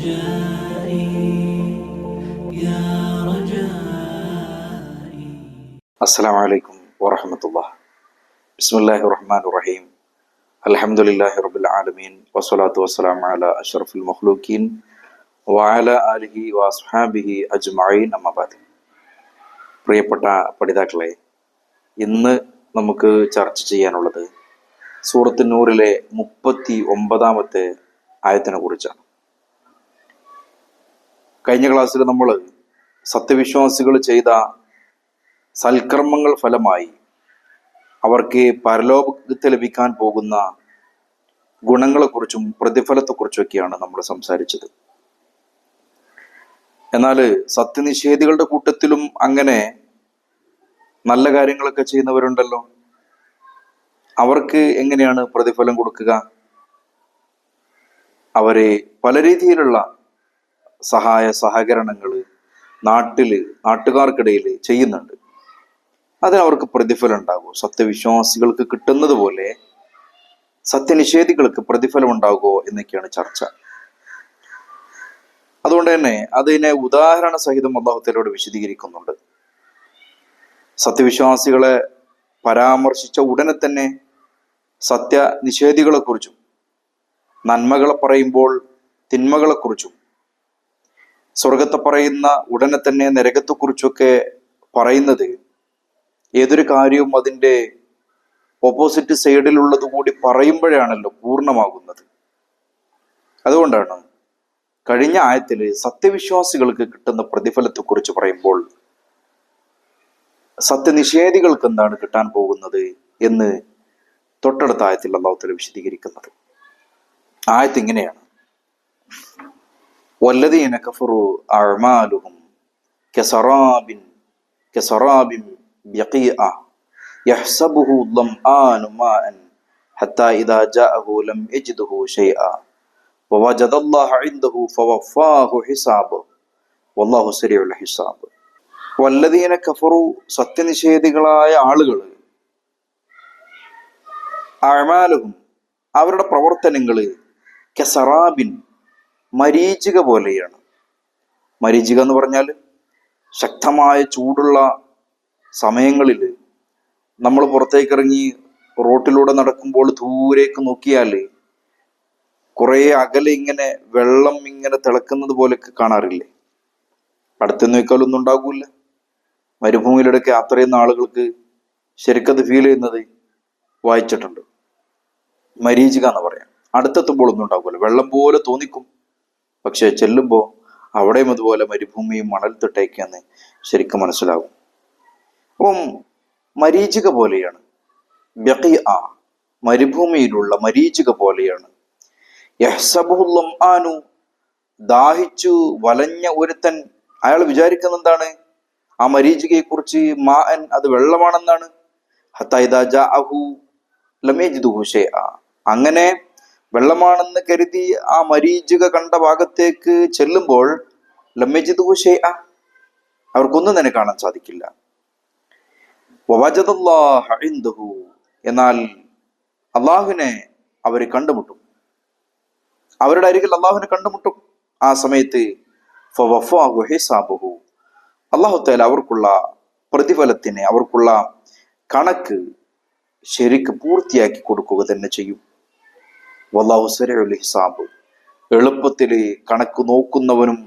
رجائي يا رجائي السلام عليكم ورحمة الله بسم الله الرحمن الرحيم الحمد لله رب العالمين والصلاة والسلام على أشرف المخلوقين وعلى آله وأصحابه أجمعين أما بعد പ്രിയപ്പെട്ട പഠിതാക്കളെ ഇന്ന് നമുക്ക് ചർച്ച ചെയ്യാനുള്ളത് സൂറത്ത് നൂറിലെ മുപ്പത്തി ഒമ്പതാമത്തെ ആയത്തിനെ കുറിച്ചാണ് കഴിഞ്ഞ ക്ലാസ്സിൽ നമ്മൾ സത്യവിശ്വാസികൾ ചെയ്ത സൽക്കർമ്മങ്ങൾ ഫലമായി അവർക്ക് പരലോകത്ത് ലഭിക്കാൻ പോകുന്ന ഗുണങ്ങളെക്കുറിച്ചും പ്രതിഫലത്തെക്കുറിച്ചൊക്കെയാണ് നമ്മൾ സംസാരിച്ചത്. എന്നാൽ സത്യനിഷേധികളുടെ കൂട്ടത്തിലും അങ്ങനെ നല്ല കാര്യങ്ങളൊക്കെ ചെയ്യുന്നവരുണ്ടല്ലോ. അവർക്ക് എങ്ങനെയാണ് പ്രതിഫലം കൊടുക്കുക? അവരെ പല രീതിയിലുള്ള സഹായ സഹകരണങ്ങൾ നാട്ടിൽ നാട്ടുകാർക്കിടയിൽ ചെയ്യുന്നുണ്ട്. അതിനവർക്ക് പ്രതിഫലം ഉണ്ടാകുമോ സത്യവിശ്വാസികൾക്ക് കിട്ടുന്നത് പോലെ സത്യനിഷേധികൾക്ക് പ്രതിഫലം ഉണ്ടാകുമോ എന്നൊക്കെയാണ് ചർച്ച. അതുകൊണ്ട് തന്നെ അതിനെ ഉദാഹരണ സഹിതം അള്ളാഹുത്തലോട് വിശദീകരിക്കുന്നുണ്ട്. സത്യവിശ്വാസികളെ പരാമർശിച്ച ഉടനെ തന്നെ സത്യ നിഷേധികളെക്കുറിച്ചും നന്മകളെ പറയുമ്പോൾ തിന്മകളെക്കുറിച്ചും സ്വർഗത്തെ പറയുന്ന ഉടനെ തന്നെ നരകത്തെക്കുറിച്ചൊക്കെ പറയുന്നത്. ഏതൊരു കാര്യവും അതിന്റെ ഓപ്പോസിറ്റ് സൈഡിലുള്ളത് കൂടി പറയുമ്പോഴാണല്ലോ പൂർണമാകുന്നത്. അതുകൊണ്ടാണ് കഴിഞ്ഞ ആയത്തിൽ സത്യവിശ്വാസികൾക്ക് കിട്ടുന്ന പ്രതിഫലത്തെക്കുറിച്ച് പറയുമ്പോൾ സത്യനിഷേധികൾക്ക് എന്താണ് കിട്ടാൻ പോകുന്നത് എന്ന് തൊട്ടടുത്ത ആയത്തിൽ അള്ളാഹുത്തല വിശദീകരിക്കുന്നത്. ആയത്ത് ഇങ്ങനെയാണ്. والذين كفروا أعمالهم كسراب كسراب بقيعة يحسبه الظمآن ماء حتى إذا جاءه لم يجده شيئا ووجد الله عنده فوفاه حسابه والله سريع الحساب വല്ലതീന കഫറു സത്യനിഷേധികളായ ആളുകൾ അഴമാലുഹും അവരുടെ പ്രവർത്തനങ്ങള് കെസറാബിൻ മരീചിക പോലെയാണ്. മരീചിക എന്ന് പറഞ്ഞാൽ ശക്തമായ ചൂടുള്ള സമയങ്ങളിൽ നമ്മൾ പുറത്തേക്ക് ഇറങ്ങി റോട്ടിലൂടെ നടക്കുമ്പോൾ ദൂരേക്ക് നോക്കിയാൽ കുറേ അകലെ ഇങ്ങനെ വെള്ളം ഇങ്ങനെ തിളക്കുന്നത് പോലെയൊക്കെ കാണാറില്ലേ? അടുത്ത് നോക്കിയാലൊന്നും ഉണ്ടാകൂല മരുഭൂമിയിലൂടെയൊക്കെ യാത്ര ചെയ്യുന്ന ആളുകൾക്ക് ശരിക്കത് ഫീൽ ചെയ്യുന്നത് വായിച്ചിട്ടുണ്ട്. മരീചിക എന്ന് പറയാം. അടുത്തെത്തുമ്പോൾ ഒന്നും ഉണ്ടാകൂല. വെള്ളം പോലെ തോന്നിക്കും. പക്ഷെ ചെല്ലുമ്പോൾ അവിടെയും അതുപോലെ മരുഭൂമിയും മണൽത്തിട്ടേക്കെന്ന് ശരിക്കും മനസ്സിലാവും അപ്പം മരീചിക പോലെയാണ്. ബഖി ആ മരുഭൂമിയിലുള്ള മരീചിക പോലെയാണ്. ആനു ദാഹിച്ചു വലഞ്ഞ ഒരുത്തൻ അയാൾ വിചാരിക്കുന്ന എന്താണ് ആ മരീചികയെ കുറിച്ച് മാൻ അത് വെള്ളമാണെന്നാണ്. അങ്ങനെ വെള്ളമാണെന്ന് കരുതി ആ മരീചിക കണ്ട ഭാഗത്തേക്ക് ചെല്ലുമ്പോൾ ഹുഷേ ആ അവർക്കൊന്നും തന്നെ കാണാൻ സാധിക്കില്ല. എന്നാൽ അള്ളാഹുവിനെ അവർ കണ്ടുമുട്ടും. അവരുടെ അരികിൽ അള്ളാഹുവിനെ കണ്ടുമുട്ടും. ആ സമയത്ത് അള്ളാഹുത്തേൽ അവർക്കുള്ള പ്രതിഫലത്തിന് അവർക്കുള്ള കണക്ക് ശരിക്ക് പൂർത്തിയാക്കി കൊടുക്കുക തന്നെ ചെയ്യും. വല്ലാഹു സരയുൽ ഹിസാബ്. എളുപ്പത്തിൽ കണക്ക് നോക്കുന്നവനും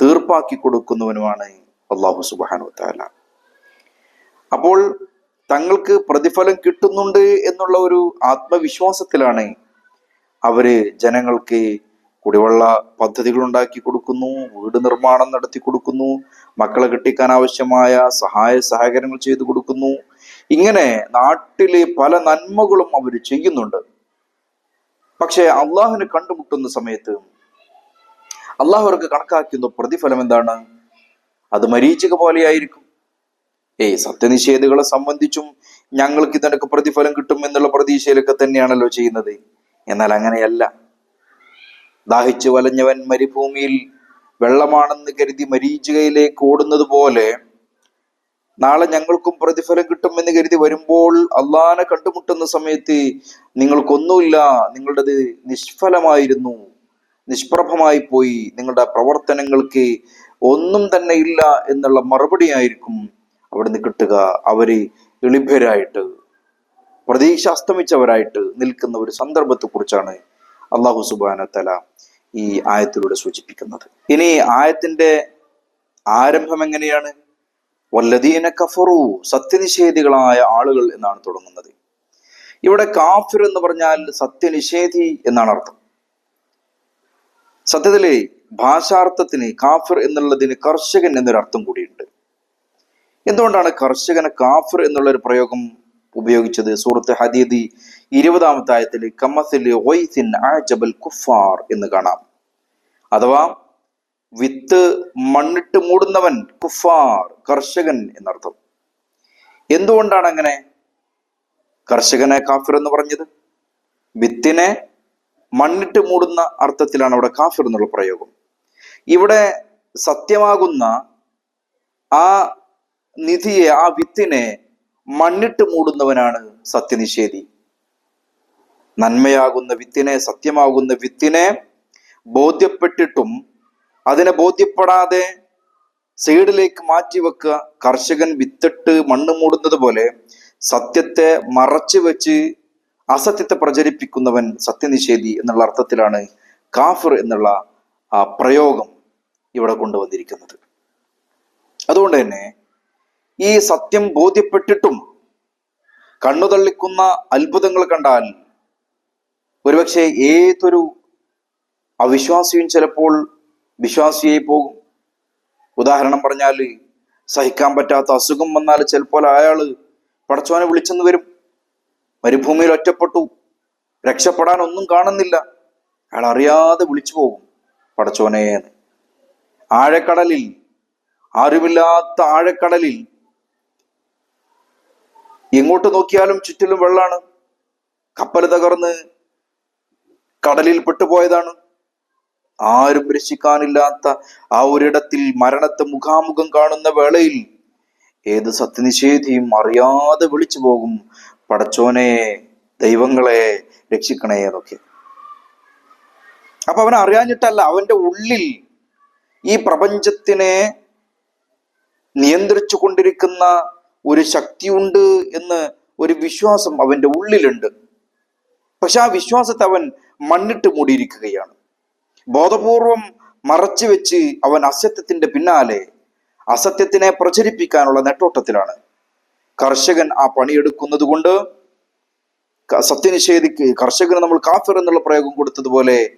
തീർപ്പാക്കി കൊടുക്കുന്നവനുമാണ് അള്ളാഹു സുബാനു താല അപ്പോൾ തങ്ങൾക്ക് പ്രതിഫലം കിട്ടുന്നുണ്ട് എന്നുള്ള ഒരു ആത്മവിശ്വാസത്തിലാണ് അവർ ജനങ്ങൾക്ക് കുടിവെള്ള പദ്ധതികൾ ഉണ്ടാക്കി കൊടുക്കുന്നു വീട് നിർമ്മാണം നടത്തി കൊടുക്കുന്നു മക്കളെ കെട്ടിക്കാൻ ആവശ്യമായ സഹായ സഹകരണങ്ങൾ ചെയ്തു കൊടുക്കുന്നു. ഇങ്ങനെ നാട്ടിലെ പല നന്മകളും അവർ ചെയ്യുന്നുണ്ട്. പക്ഷെ അള്ളാഹുവിനെ കണ്ടുമുട്ടുന്ന സമയത്ത് അള്ളാഹു അവർക്ക് കണക്കാക്കുന്ന പ്രതിഫലം എന്താണ്? അത് മരീചിക പോലെയായിരിക്കും. ഏയ് സത്യനിഷേധികളെ സംബന്ധിച്ചും ഞങ്ങൾക്ക് ഇതിനൊക്കെ പ്രതിഫലം കിട്ടും എന്നുള്ള പ്രതീക്ഷയിലൊക്കെ തന്നെയാണല്ലോ ചെയ്യുന്നത്. എന്നാൽ അങ്ങനെയല്ല. ദാഹിച്ചു വലഞ്ഞവൻ മരുഭൂമിയിൽ വെള്ളമാണെന്ന് കരുതി മരീചികയിലേക്ക് ഓടുന്നത് പോലെ നാളെ ഞങ്ങൾക്കും പ്രതിഫലം കിട്ടുമെന്ന് കരുതി വരുമ്പോൾ അള്ളാനെ കണ്ടുമുട്ടുന്ന സമയത്ത് നിങ്ങൾക്കൊന്നുമില്ല നിങ്ങളുടേത് നിഷ്ഫലമായിരുന്നു നിഷ്പ്രഭമായി പോയി നിങ്ങളുടെ പ്രവർത്തനങ്ങൾക്ക് ഒന്നും തന്നെ ഇല്ല എന്നുള്ള മറുപടിയായിരിക്കും അവിടുന്ന് കിട്ടുക. അവർ എളിഭരായിട്ട് പ്രതീക്ഷ അസ്തമിച്ചവരായിട്ട് നിൽക്കുന്ന ഒരു സന്ദർഭത്തെ കുറിച്ചാണ് അള്ളാഹു സുബാന തല ഈ ആയത്തിലൂടെ സൂചിപ്പിക്കുന്നത്. ഇനി ആയത്തിന്റെ ആരംഭം എങ്ങനെയാണ്? വല്ലദീന കഫറു സത്യനിഷേധികളായ ആളുകൾ എന്നാണ് തുടങ്ങുന്നത്. ഇവിടെ കാഫിർ എന്ന് പറഞ്ഞാൽ സത്യനിഷേധി എന്നാണ് അർത്ഥം. സത്യത്തിലെ ഭാഷാർത്ഥത്തിന് കാഫിർ എന്നുള്ളതിന് കർഷകൻ എന്നൊരു അർത്ഥം കൂടിയുണ്ട്. എന്തുകൊണ്ടാണ് കർഷകനെ കാഫിർ എന്നുള്ള ഒരു പ്രയോഗം ഉപയോഗിച്ചത്? സൂറത്ത് ഹദീദി ഇരുപതാമത്തെ ആയത്തിൽ കമ്മസിൽ ഒയ്സിൻ ആജബൽ കുഫാർ എന്ന് കാണാം. അഥവാ വിത്ത് മണ്ണിട്ട് മൂടുന്നവൻ കുഫാർ കർഷകൻ എന്നർത്ഥം. എന്തുകൊണ്ടാണ് അങ്ങനെ? കർഷകനെ കാഫിർ എന്ന് പറഞ്ഞത്. വിത്തിനെ മണ്ണിട്ട് മൂടുന്ന അർത്ഥത്തിലാണ് അവിടെ കാഫിർ എന്നുള്ള പ്രയോഗം. ഇവിടെ സത്യമാകുന്ന ആ നിധിയെ ആ വിത്തിനെ മണ്ണിട്ട് മൂടുന്നവനാണ് സത്യനിഷേധി. നന്മയാകുന്ന വിത്തിനെ സത്യമാകുന്ന വിത്തിനെ ബോധ്യപ്പെട്ടിട്ടും അതിനെ ബോധ്യപ്പെടാതെ സൈഡിലേക്ക് മാറ്റിവെക്കുക കർഷകൻ വിത്തിട്ട് മണ്ണ് മൂടുന്നത് പോലെ സത്യത്തെ മറച്ചു വെച്ച് അസത്യത്തെ പ്രചരിപ്പിക്കുന്നവൻ സത്യനിഷേധി എന്നുള്ള അർത്ഥത്തിലാണ് കാഫിർ എന്നുള്ള പ്രയോഗം ഇവിടെ കൊണ്ടുവന്നിരിക്കുന്നത്. അതുകൊണ്ട് തന്നെ ഈ സത്യം ബോധ്യപ്പെട്ടിട്ടും കണ്ണുതള്ളിക്കുന്ന അത്ഭുതങ്ങൾ കണ്ടാൽ ഒരുപക്ഷെ ഏതൊരു അവിശ്വാസിയും ചിലപ്പോൾ വിശ്വാസിയായി പോകും. ഉദാഹരണം പറഞ്ഞാൽ സഹിക്കാൻ പറ്റാത്ത അസുഖം വന്നാൽ ചിലപ്പോൾ അയാൾ പടച്ചോനെ വിളിച്ചെന്ന് വരും. മരുഭൂമിയിൽ ഒറ്റപ്പെട്ടു. രക്ഷപ്പെടാൻ ഒന്നും കാണുന്നില്ല. അയാൾ അറിയാതെ വിളിച്ചു പോകും. പടച്ചോനെ എന്ന് ആഴക്കടലിൽ ആരുമില്ലാത്ത ആഴക്കടലിൽ എങ്ങോട്ട് നോക്കിയാലും ചുറ്റിലും വെള്ളമാണ് കപ്പൽ തകർന്ന് കടലിൽ പെട്ടുപോയതാണ്. ആരും രക്ഷിക്കാനില്ലാത്ത ആ ഒരിടത്തിൽ മരണത്തെ മുഖാമുഖം കാണുന്ന വേളയിൽ ഏത് സത്യനിഷേധിയും അറിയാതെ വിളിച്ചു പോകും. പടച്ചോനെ ദൈവങ്ങളെ രക്ഷിക്കണേ എന്നൊക്കെ. അപ്പൊ അവൻ അറിയാഞ്ഞിട്ടല്ല അവന്റെ ഉള്ളിൽ ഈ പ്രപഞ്ചത്തിനെ നിയന്ത്രിച്ചു കൊണ്ടിരിക്കുന്ന ഒരു ശക്തിയുണ്ട് എന്ന് ഒരു വിശ്വാസം അവന്റെ ഉള്ളിലുണ്ട്. പക്ഷെ ആ വിശ്വാസത്തെ അവൻ മണ്ണിട്ട് മൂടിയിരിക്കുകയാണ്. ബോധപൂർവം മറച്ചു വെച്ച് അവൻ അസത്യത്തിന്റെ പിന്നാലെ അസത്യത്തിനെ പ്രചരിപ്പിക്കാനുള്ള നെട്ടോട്ടത്തിലാണ്. കർഷകൻ ആ പണിയെടുക്കുന്നത് കൊണ്ട് സത്യനിഷേധിക്ക് കർഷകന് നമ്മൾ കാഫിർ എന്നുള്ള പ്രയോഗം കൊടുത്തതുപോലെ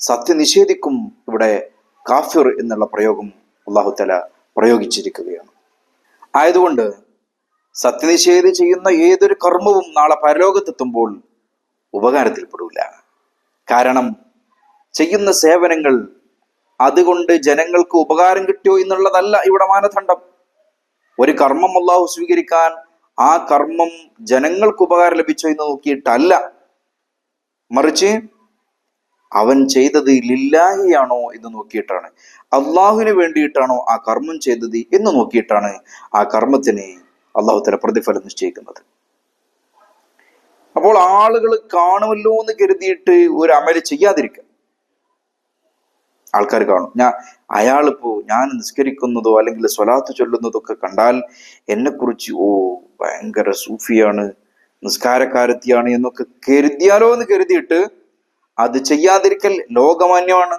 സത്യനിഷേധിക്കും ഇവിടെ കാഫിർ എന്നുള്ള പ്രയോഗം അള്ളാഹുത്തല പ്രയോഗിച്ചിരിക്കുകയാണ്. ആയതുകൊണ്ട് സത്യനിഷേധി ചെയ്യുന്ന ഏതൊരു കർമ്മവും നാളെ പരലോകത്തെത്തുമ്പോൾ ഉപകാരത്തിൽപ്പെടില്ല കാരണം ചെയ്യുന്ന സേവനങ്ങൾ അതുകൊണ്ട് ജനങ്ങൾക്ക് ഉപകാരം കിട്ടിയോ എന്നുള്ളതല്ല ഇവിടെ മാനദണ്ഡം. ഒരു കർമ്മം അള്ളാഹു സ്വീകരിക്കാൻ ആ കർമ്മം ജനങ്ങൾക്ക് ഉപകാരം ലഭിച്ചോ എന്ന് നോക്കിയിട്ടല്ല. മറിച്ച് അവൻ ചെയ്തത് ലില്ലാഹിയാണോ എന്ന് നോക്കിയിട്ടാണ്. അള്ളാഹുവിന് വേണ്ടിയിട്ടാണോ ആ കർമ്മം ചെയ്തത് എന്ന് നോക്കിയിട്ടാണ് ആ കർമ്മത്തിന് അള്ളാഹു തല പ്രതിഫലം നിശ്ചയിക്കുന്നത്. അപ്പോൾ ആളുകൾ കാണുമല്ലോ എന്ന് കരുതിയിട്ട് ഒരു അമൽ ചെയ്യാതിരിക്കുക. ആൾക്കാർ കാണും. ഞാൻ അയാളിപ്പോ ഞാൻ നിസ്കരിക്കുന്നതോ അല്ലെങ്കിൽ സ്വലാത്ത് ചൊല്ലുന്നതോ ഒക്കെ കണ്ടാൽ എന്നെക്കുറിച്ച് ഓ ഭയങ്കര സൂഫിയാണ് നിസ്കാരക്കാരത്തിയാണ് എന്നൊക്കെ കരുതിയാലോ എന്ന് കരുതിയിട്ട് അത് ചെയ്യാതിരിക്കൽ ലോകമാന്യമാണ്.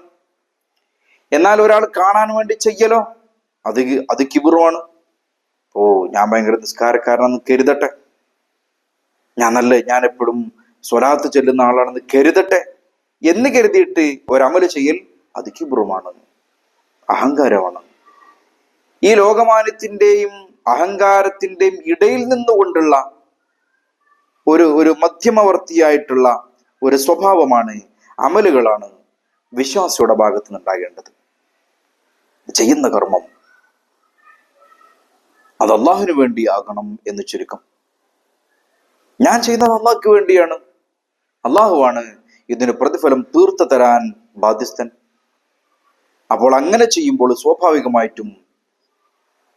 എന്നാൽ ഒരാൾ കാണാൻ വേണ്ടി ചെയ്യലോ? അത് അത് കിബുറുമാണ് ഓ ഞാൻ ഭയങ്കര നിസ്കാരക്കാരനാണെന്ന് കരുതട്ടെ. ഞാൻ നല്ല ഞാൻ എപ്പോഴും സ്വലാത്ത് ചെല്ലുന്ന ആളാണെന്ന് കരുതട്ടെ എന്ന് കരുതിയിട്ട് ഒരമൽ ചെയ്യൽ അത് അഹങ്കാരമാണ്. ഈ ലോകമാനത്തിന്റെയും അഹങ്കാരത്തിന്റെയും ഇടയിൽ നിന്നുകൊണ്ടുള്ള ഒരു ഒരു മധ്യമവർത്തിയായിട്ടുള്ള ഒരു സ്വഭാവമാണ് അമലുകളാണ് വിശ്വാസിയുടെ ഭാഗത്ത് നിന്നുണ്ടാകേണ്ടത്. ചെയ്യുന്ന കർമ്മം അത് അള്ളാഹുവിന് വേണ്ടി ആകണം എന്ന് ചുരുക്കം. ഞാൻ ചെയ്യുന്നത് അള്ളാഹ്ക്ക് വേണ്ടിയാണ്. അള്ളാഹുവാണ് ഇതിന് പ്രതിഫലം തീർത്തു തരാൻ ബാധ്യസ്ഥൻ. അപ്പോൾ അങ്ങനെ ചെയ്യുമ്പോൾ സ്വാഭാവികമായിട്ടും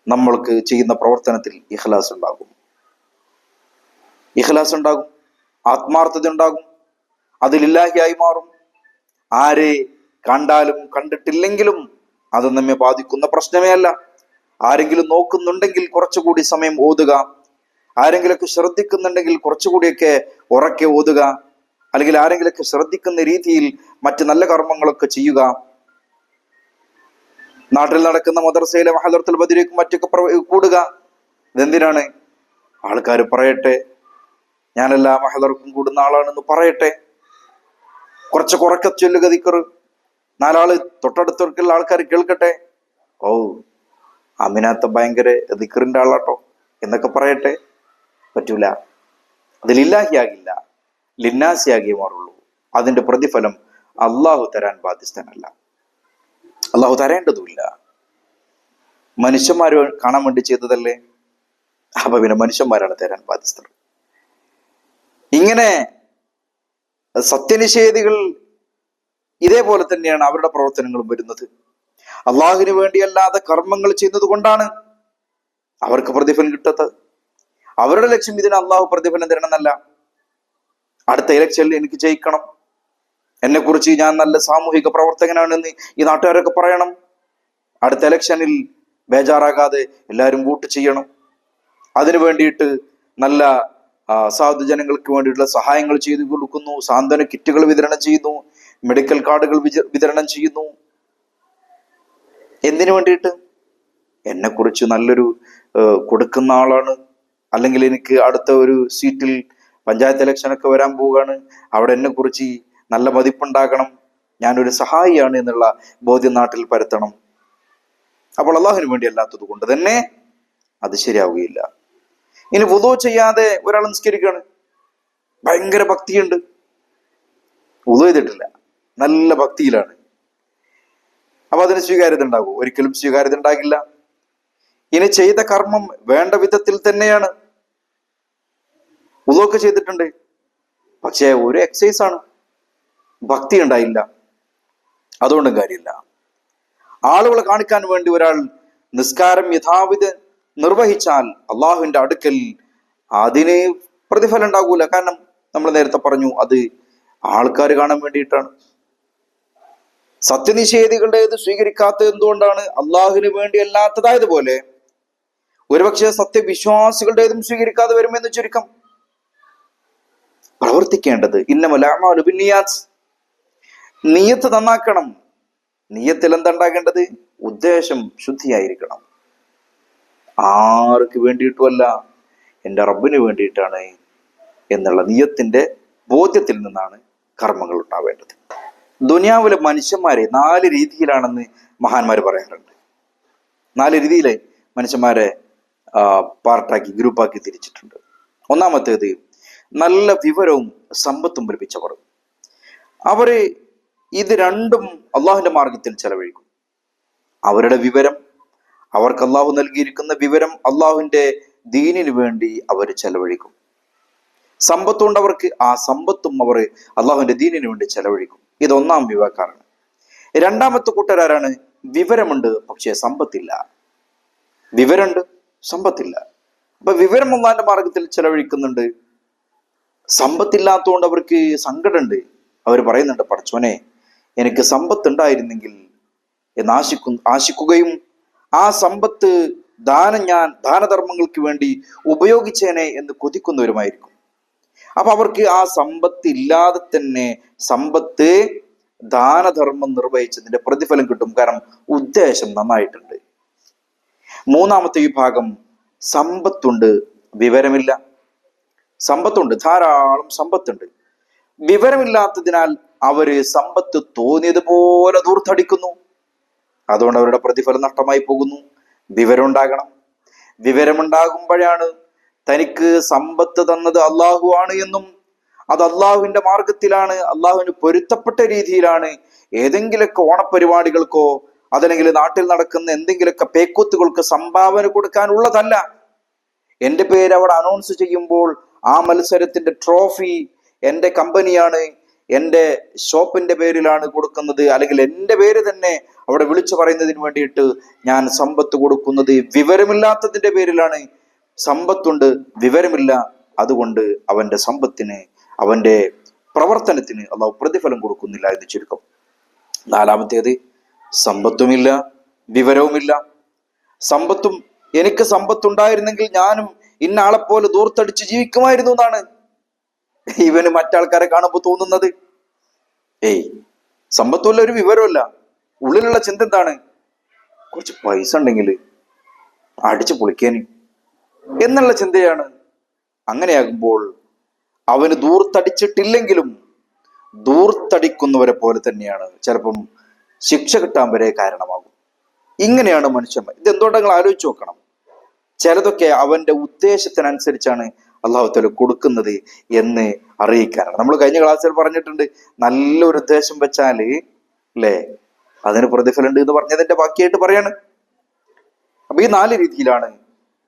നമ്മൾക്ക് ചെയ്യുന്ന പ്രവർത്തനത്തിൽ ഇഖ്ലാസ് ഉണ്ടാകും. ഇഖ്ലാസ് ഉണ്ടാകും ആത്മാർത്ഥത ഉണ്ടാകും അതിലില്ലാഹിയായി മാറും. ആരെ കണ്ടാലും കണ്ടിട്ടില്ലെങ്കിലും അത് നമ്മെ ബാധിക്കുന്ന പ്രശ്നമേ അല്ല. ആരെങ്കിലും നോക്കുന്നുണ്ടെങ്കിൽ കുറച്ചുകൂടി സമയം ഓതുക. ആരെങ്കിലൊക്കെ ശ്രദ്ധിക്കുന്നുണ്ടെങ്കിൽ കുറച്ചുകൂടിയൊക്കെ ഉറക്കെ ഓതുക. അല്ലെങ്കിൽ ആരെങ്കിലൊക്കെ ശ്രദ്ധിക്കുന്ന രീതിയിൽ മറ്റ് നല്ല കർമ്മങ്ങളൊക്കെ ചെയ്യുക. നാട്ടിൽ നടക്കുന്ന മദർസയിലെ മഹദർത്തുൽ ബദിരേക്കും മറ്റൊക്കെ കൂടുക. ഇതെന്തിനാണ്? ആൾക്കാർ പറയട്ടെ. ഞാനെല്ലാ മഹദർക്കും കൂടുന്ന ആളാണെന്ന് പറയട്ടെ. കുറച്ച് കുറക്ക ചൊല്ലുക ദിക്കറ്. നാലാൾ തൊട്ടടുത്തുള്ള ആൾക്കാർ കേൾക്കട്ടെ. ഓ അമിനാത്ത ഭയങ്കര ദിക്കറിന്റെ ആളാട്ടോ എന്നൊക്കെ പറയട്ടെ. പറ്റൂല. അതിലില്ലാഹിയാകില്ല ലിന്നാസിയാകിയേ മാറുള്ളൂ. അതിന്റെ പ്രതിഫലം അള്ളാഹു തരാൻ ബാധ്യസ്ഥനല്ല. അള്ളാഹു തരേണ്ടതുമില്ല. മനുഷ്യന്മാർ കാണാൻ വേണ്ടി ചെയ്തതല്ലേ? അപ്പൊ പിന്നെ മനുഷ്യന്മാരാണ് തരാൻ ബാധ്യസ്ഥർ. ഇങ്ങനെ സത്യനിഷേധികൾ ഇതേപോലെ തന്നെയാണ് അവരുടെ പ്രവർത്തനങ്ങളും വരുന്നത്. അള്ളാഹുവിന് വേണ്ടിയല്ലാതെ കർമ്മങ്ങൾ ചെയ്യുന്നത് കൊണ്ടാണ് അവർക്ക് പ്രതിഫലം കിട്ടാത്തത് അവരുടെ ലക്ഷ്യം ഇതിന് അള്ളാഹു പ്രതിഫലം തരണമെന്നല്ല. അടുത്ത ഇലക്ഷനിൽ എനിക്ക് ജയിക്കണം. എന്നെ കുറിച്ച് ഞാൻ നല്ല സാമൂഹിക പ്രവർത്തകനാണെന്ന് ഈ നാട്ടുകാരൊക്കെ പറയണം. അടുത്ത ഇലക്ഷനിൽ ബേജാറാകാതെ എല്ലാവരും വോട്ട് ചെയ്യണം. അതിനു വേണ്ടിയിട്ട് നല്ല സാധു ജനങ്ങൾക്ക് വേണ്ടിയിട്ടുള്ള സഹായങ്ങൾ ചെയ്തു കൊടുക്കുന്നു. സാന്ത്വന കിറ്റുകൾ വിതരണം ചെയ്യുന്നു. മെഡിക്കൽ കാർഡുകൾ വിതരണം ചെയ്യുന്നു. എന്തിനു വേണ്ടിയിട്ട്? എന്നെ കുറിച്ച് നല്ലൊരു കൊടുക്കുന്ന ആളാണ്. അല്ലെങ്കിൽ എനിക്ക് അടുത്ത ഒരു സീറ്റിൽ പഞ്ചായത്ത് ഇലക്ഷനൊക്കെ വരാൻ പോവുകയാണ്. അവിടെ എന്നെ കുറിച്ച് നല്ല മതിപ്പുണ്ടാകണം. ഞാനൊരു സഹായിയാണ് എന്നുള്ള ബോധ്യം നാട്ടിൽ പരത്തണം. അപ്പോൾ അള്ളാഹുവിന് വേണ്ടി അല്ലാത്തത് കൊണ്ട് തന്നെ അത് ശരിയാവുകയില്ല. ഇനി വുതു ചെയ്യാതെ ഒരാൾ നിസ്കരിക്കുകയാണ് ഭയങ്കര ഭക്തിയുണ്ട്. വുതു ചെയ്തിട്ടില്ല. നല്ല ഭക്തിയിലാണ്. അപ്പൊ അതിന് സ്വീകാര്യത ഉണ്ടാകും. ഒരിക്കലും സ്വീകാര്യത ഉണ്ടാകില്ല. ഇനി ചെയ്ത കർമ്മം വേണ്ട വിധത്തിൽ തന്നെയാണ്. ഉതൊക്കെ ചെയ്തിട്ടുണ്ട്. പക്ഷേ ഒരു എക്സസൈസ് ആണ്. ഭക്തി ഉണ്ടായില്ല. അതുകൊണ്ടും കാര്യമില്ല. ആളുകളെ കാണിക്കാൻ വേണ്ടി ഒരാൾ നിസ്കാരം യഥാവിധ നിർവഹിച്ചാൽ അള്ളാഹുവിന്റെ അടുക്കൽ അതിന് പ്രതിഫലം ഉണ്ടാകൂല. കാരണം നമ്മൾ നേരത്തെ പറഞ്ഞു അത് ആൾക്കാർ കാണാൻ വേണ്ടിയിട്ടാണ്. സത്യനിഷേധികളുടേത് സ്വീകരിക്കാത്തത് എന്തുകൊണ്ടാണ്? അള്ളാഹുവിന് വേണ്ടി അല്ലാത്തതായതുപോലെ ഒരുപക്ഷെ സത്യവിശ്വാസികളുടേതും സ്വീകരിക്കാതെ വരുമെന്ന് ചുരുക്കം. പ്രവർത്തിക്കേണ്ടത്. ഇന്നമലാമാലുബിന്നിയാസ് നീയത്ത് നന്നാക്കണം. നീയത്തിൽ എന്താ ഉണ്ടാക്കേണ്ടത് ഉദ്ദേശം ശുദ്ധിയായിരിക്കണം. ആർക്ക് വേണ്ടിയിട്ടുമല്ല എന്റെ റബ്ബിന് വേണ്ടിയിട്ടാണ് എന്നുള്ള നീയത്തിന്റെ ബോധ്യത്തിൽ നിന്നാണ് കർമ്മങ്ങൾ ഉണ്ടാവേണ്ടത്. ദുനിയാവിലെ മനുഷ്യന്മാരെ നാല് രീതിയിലാണെന്ന് മഹാന്മാർ പറയാറുണ്ട്. നാല് രീതിയിലെ മനുഷ്യന്മാരെ പാർട്ടാക്കി ഗ്രൂപ്പാക്കി തിരിച്ചിട്ടുണ്ട്. ഒന്നാമത്തേത് നല്ല വിവരവും സമ്പത്തും ലഭിച്ചവർ അവർ ഇത് രണ്ടും അള്ളാഹുവിന്റെ മാർഗത്തിൽ ചെലവഴിക്കും. അവരുടെ വിവരം അവർക്ക് അള്ളാഹു നൽകിയിരിക്കുന്ന വിവരം അള്ളാഹുവിന്റെ ദീനിന് വേണ്ടി അവർ ചെലവഴിക്കും. സമ്പത്തുണ്ട് അവർക്ക് ആ സമ്പത്തും അവർ അള്ളാഹുവിന്റെ ദീനിന് വേണ്ടി ചെലവഴിക്കും. ഇത് ഒന്നാം വിവാഹക്കാരാണ്. രണ്ടാമത്തെ കൂട്ടരാരാണ്? വിവരമുണ്ട് പക്ഷേ സമ്പത്തില്ല. വിവരമുണ്ട് സമ്പത്തില്ല. അപ്പൊ വിവരം ഒന്നാന്റെ മാർഗത്തിൽ ചെലവഴിക്കുന്നുണ്ട്. സമ്പത്തില്ലാത്തതുകൊണ്ട് അവർക്ക് സങ്കടമുണ്ട്. അവർ പറയുന്നുണ്ട് പടച്ചോനെ എനിക്ക് സമ്പത്ത് ഉണ്ടായിരുന്നെങ്കിൽ എന്ന് ആശിക്കു ആശിക്കുകയും ആ സമ്പത്ത് ദാനം ഞാൻ ദാനധർമ്മങ്ങൾക്ക് വേണ്ടി ഉപയോഗിച്ചേനെ എന്ന് കൊതിക്കുന്നവരുമായിരിക്കും. അപ്പൊ അവർക്ക് ആ സമ്പത്ത് ഇല്ലാതെ തന്നെ സമ്പത്ത് ദാനധർമ്മം നിർവഹിച്ചതിന്റെ പ്രതിഫലം കിട്ടും. കാരണം ഉദ്ദേശം നന്നായിട്ടുണ്ട്. മൂന്നാമത്തെ വിഭാഗം സമ്പത്തുണ്ട് വിവരമില്ല. സമ്പത്തുണ്ട് ധാരാളം സമ്പത്തുണ്ട്. വിവരമില്ലാത്തതിനാൽ അവർ സമ്പത്ത് തോന്നിയതുപോലെ ദൂർത്തടിക്കുന്നു. അതുകൊണ്ട് അവരുടെ പ്രതിഫലം നഷ്ടമായി പോകുന്നു. വിവരം ഉണ്ടാകണം വിവരമുണ്ടാകുമ്പോഴാണ് തനിക്ക് സമ്പത്ത് തന്നത് അള്ളാഹു ആണ് എന്നും അത് അള്ളാഹുവിന്റെ മാർഗത്തിലാണ് അള്ളാഹുവിന് പൊരുത്തപ്പെട്ട രീതിയിലാണ് ഏതെങ്കിലുമൊക്കെ ഓണപരിപാടികൾക്കോ അതല്ലെങ്കിൽ നാട്ടിൽ നടക്കുന്ന എന്തെങ്കിലുമൊക്കെ പേക്കൂത്തുകൾക്ക് സംഭാവന കൊടുക്കാനുള്ളതല്ല. എന്റെ പേര് അവിടെ അനൗൺസ് ചെയ്യുമ്പോൾ ആ മത്സരത്തിന്റെ ട്രോഫി എന്റെ കമ്പനിയാണ് എന്റെ ഷോപ്പിന്റെ പേരിലാണ് കൊടുക്കുന്നത്. അല്ലെങ്കിൽ എന്റെ പേര് തന്നെ അവിടെ വിളിച്ചു പറയുന്നതിന് വേണ്ടിയിട്ട് ഞാൻ സമ്പത്ത് കൊടുക്കുന്നത് വിവരമില്ലാത്തതിന്റെ പേരിലാണ്. സമ്പത്തുണ്ട് വിവരമില്ല. അതുകൊണ്ട് അവന്റെ സമ്പത്തിന് അവന്റെ പ്രവർത്തനത്തിന് അള്ളാഹു പ്രതിഫലം കൊടുക്കുന്നില്ല എന്ന് ചുരുക്കം. നാലാമത്തേത് സമ്പത്തുമില്ല വിവരവുമില്ല. സമ്പത്തും എനിക്ക് സമ്പത്തുണ്ടായിരുന്നെങ്കിൽ ഞാനും ഇന്ന ആളെപ്പോലെ ദൂർത്തടിച്ച് ജീവിക്കുമായിരുന്നു എന്നാണ് ഇവന് മറ്റാൾക്കാരെ കാണുമ്പോൾ തോന്നുന്നത്? ഏയ് സമ്പത്തുമല്ല ഒരു വിവരമല്ല ഉള്ളിലുള്ള ചിന്ത എന്താണ്? കുറച്ച് പൈസ ഉണ്ടെങ്കിൽ അടിച്ചു പൊളിക്കാന്. എന്നുള്ള ചിന്തയാണ്. അങ്ങനെയാകുമ്പോൾ അവന് ദൂർത്തടിച്ചിട്ടില്ലെങ്കിലും ദൂർത്തടിക്കുന്നവരെ പോലെ തന്നെയാണ്. ചിലപ്പം ശിക്ഷ കിട്ടാൻ വരെ കാരണമാകും. ഇങ്ങനെയാണ് മനുഷ്യന്മാർ. ഇത് എന്തുകൊണ്ടാണ് നിങ്ങൾ ആലോചിച്ച് നോക്കണം? ചിലതൊക്കെ അവന്റെ ഉദ്ദേശത്തിനനുസരിച്ചാണ് അള്ളാഹു താല കൊടുക്കുന്നത് എന്ന് അറിയിക്കാനാണ്. നമ്മൾ കഴിഞ്ഞ ക്ലാസ്സിൽ പറഞ്ഞിട്ടുണ്ട് നല്ലൊരു ഉദ്ദേശം വെച്ചാൽ അല്ലേ അതിന് പ്രതിഫലം ഉണ്ട് എന്ന് പറഞ്ഞതിന്റെ ബാക്കിയായിട്ട് പറയാണ്. അപ്പൊ ഈ നാല് രീതിയിലാണ്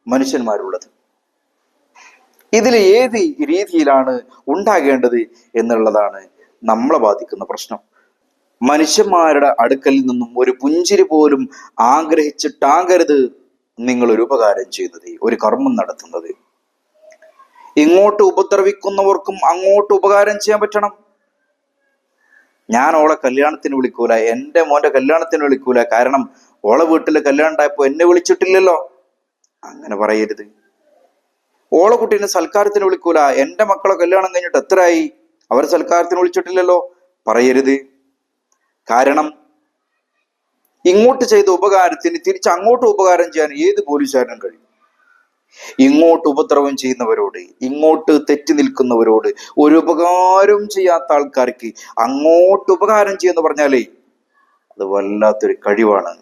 മനുഷ്യന്മാരുള്ളത്. ഇതിൽ ഏത് രീതിയിലാണ് ഉണ്ടാകേണ്ടത് എന്നുള്ളതാണ് നമ്മളെ ബാധിക്കുന്ന പ്രശ്നം. മനുഷ്യന്മാരുടെ അടുക്കൽ നിന്നും ഒരു പുഞ്ചിരി പോലും ആഗ്രഹിച്ചിട്ടാകരുത് നിങ്ങൾ ഒരു ഉപകാരം ചെയ്യുന്നത് ഒരു കർമ്മം നടത്തുന്നത്. ഇങ്ങോട്ട് ഉപദ്രവിക്കുന്നവർക്കും അങ്ങോട്ട് ഉപകാരം ചെയ്യാൻ പറ്റണം. ഞാൻ ഓളെ കല്യാണത്തിന് വിളിക്കൂല. എന്റെ മോന്റെ കല്യാണത്തിന് വിളിക്കൂല. കാരണം ഓളെ വീട്ടിൽ കല്യാണം ഉണ്ടായപ്പോ എന്നെ വിളിച്ചിട്ടില്ലല്ലോ. അങ്ങനെ പറയരുത്. ഓളെ കുട്ടീനെ സൽക്കാരത്തിന് വിളിക്കൂല. എന്റെ മക്കളെ കല്യാണം കഴിഞ്ഞിട്ട് എത്രയായി? അവർ സൽക്കാരത്തിന് വിളിച്ചിട്ടില്ലല്ലോ. പറയരുത്. കാരണം ഇങ്ങോട്ട് ചെയ്ത ഉപകാരത്തിന് തിരിച്ച് അങ്ങോട്ട് ഉപകാരം ചെയ്യാൻ ഏത് പോലീസുകാരനും കഴിയും. ഇങ്ങോട്ട് ഉപദ്രവം ചെയ്യുന്നവരോട് ഇങ്ങോട്ട് തെറ്റി നിൽക്കുന്നവരോട് ഒരു ഉപകാരം ചെയ്യാത്ത ആൾക്കാർക്ക് അങ്ങോട്ട് ഉപകാരം ചെയ്യുന്ന പറഞ്ഞാലേ അത് വല്ലാത്തൊരു കഴിവാണ്.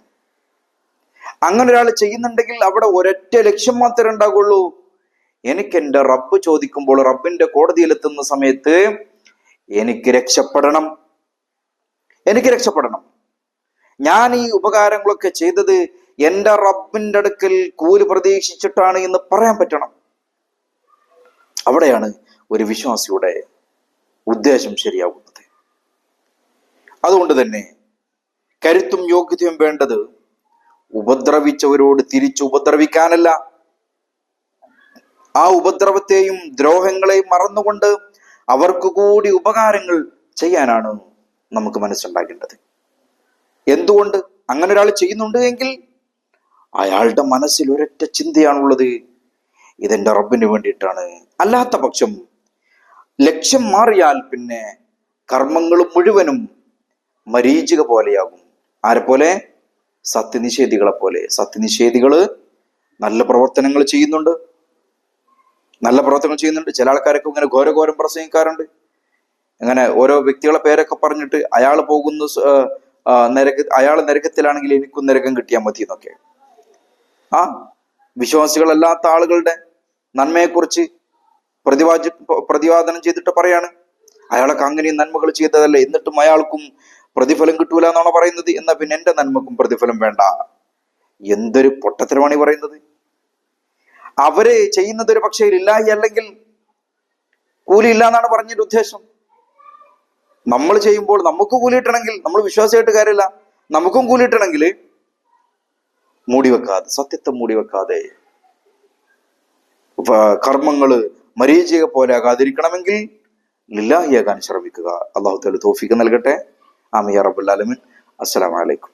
അങ്ങനെ ഒരാൾ ചെയ്യുന്നുണ്ടെങ്കിൽ അവിടെ ഒരൊറ്റ ലക്ഷ്യം മാത്രമേ ഉണ്ടാകുള്ളൂ എനിക്ക് എന്റെ റബ്ബ് ചോദിക്കുമ്പോൾ റബ്ബിന്റെ കോടതിയിലെത്തുന്ന സമയത്ത് എനിക്ക് രക്ഷപ്പെടണം. എനിക്ക് രക്ഷപ്പെടണം. ഞാൻ ഈ ഉപകാരങ്ങളൊക്കെ ചെയ്തത് എന്റെ റബ്ബിന്റെ അടുക്കൽ കൂലി പ്രതീക്ഷിച്ചിട്ടാണ് എന്ന് പറയാൻ പറ്റണം. അവിടെയാണ് ഒരു വിശ്വാസിയുടെ ഉദ്ദേശം ശരിയാവുന്നത്. അതുകൊണ്ട് തന്നെ കരുത്തും യോഗ്യതയും വേണ്ടത് ഉപദ്രവിച്ചവരോട് തിരിച്ചു ഉപദ്രവിക്കാനല്ല. ആ ഉപദ്രവത്തെയും ദ്രോഹങ്ങളെയും മറന്നുകൊണ്ട് അവർക്ക് കൂടി ഉപകാരങ്ങൾ ചെയ്യാനാണ് നമുക്ക് മനസ്സുണ്ടാകേണ്ടത്. എന്തുകൊണ്ട് അങ്ങനെ ഒരാൾ ചെയ്യുന്നുണ്ട് എങ്കിൽ അയാളുടെ മനസ്സിൽ ഒരൊറ്റ ചിന്തയാണുള്ളത്. ഇതെന്റെ റബ്ബിന് വേണ്ടിയിട്ടാണ്. അല്ലാത്ത പക്ഷം ലക്ഷ്യം മാറിയാൽ പിന്നെ കർമ്മങ്ങൾ മുഴുവനും മരീചിക പോലെയാകും. ആരെ പോലെ? സത്യനിഷേധികളെ പോലെ. സത്യനിഷേധികൾ നല്ല പ്രവർത്തനങ്ങൾ ചെയ്യുന്നുണ്ട്. നല്ല പ്രവർത്തനങ്ങൾ ചെയ്യുന്നുണ്ട്. ചില ആൾക്കാരൊക്കെ ഇങ്ങനെ ഘോരഘോരം പ്രസംഗിക്കാറുണ്ട്. അങ്ങനെ ഓരോ വ്യക്തികളെ പേരൊക്കെ പറഞ്ഞിട്ട് അയാൾ പോകുന്ന നരക അയാൾ നരകത്തിലാണെങ്കിൽ എനിക്കും നരകം കിട്ടിയാൽ മതി എന്നൊക്കെ ആ വിശ്വാസികളല്ലാത്ത ആളുകളുടെ നന്മയെക്കുറിച്ച് പ്രതിവാച പ്രതിവാദനം ചെയ്തിട്ട് പറയാണ്. അയാളൊക്കെ അങ്ങനെയും നന്മകൾ ചെയ്തതല്ലേ? എന്നിട്ടും അയാൾക്കും പ്രതിഫലം കിട്ടൂല എന്നാണ് പറയുന്നത്? എന്നാ പിന്നെ എന്റെ നന്മക്കും പ്രതിഫലം വേണ്ട. എന്തൊരു പൊട്ടത്തരമാണ് ഈ പറയുന്നത്? അവർ ചെയ്യുന്നത് ഒരു പക്ഷേ ഇല്ലായി അല്ലെങ്കിൽ കൂലി ഇല്ല എന്നാണ് പറഞ്ഞതിന്റെ ഉദ്ദേശം. നമ്മൾ ചെയ്യുമ്പോൾ നമുക്ക് കൂലി കിട്ടണമെങ്കിൽ നമ്മൾ വിശ്വാസമായിട്ട് കാര്യമില്ല. നമുക്കും കൂലി കിട്ടണമെങ്കിൽ മൂടി വെക്കാതെ സത്യത്തെ മൂടി വെക്കാതെ വ- കർമ്മങ്ങൾ മരീചിക പോലെ ആകാതിരിക്കണമെങ്കിൽ ലില്ലാഹിയാകാൻ ശ്രമിക്കുക. അള്ളാഹു തോഫിക്ക് നൽകട്ടെ. ആമിയ റബുല്ലാലമിൻ അസ്സലാമലൈക്കും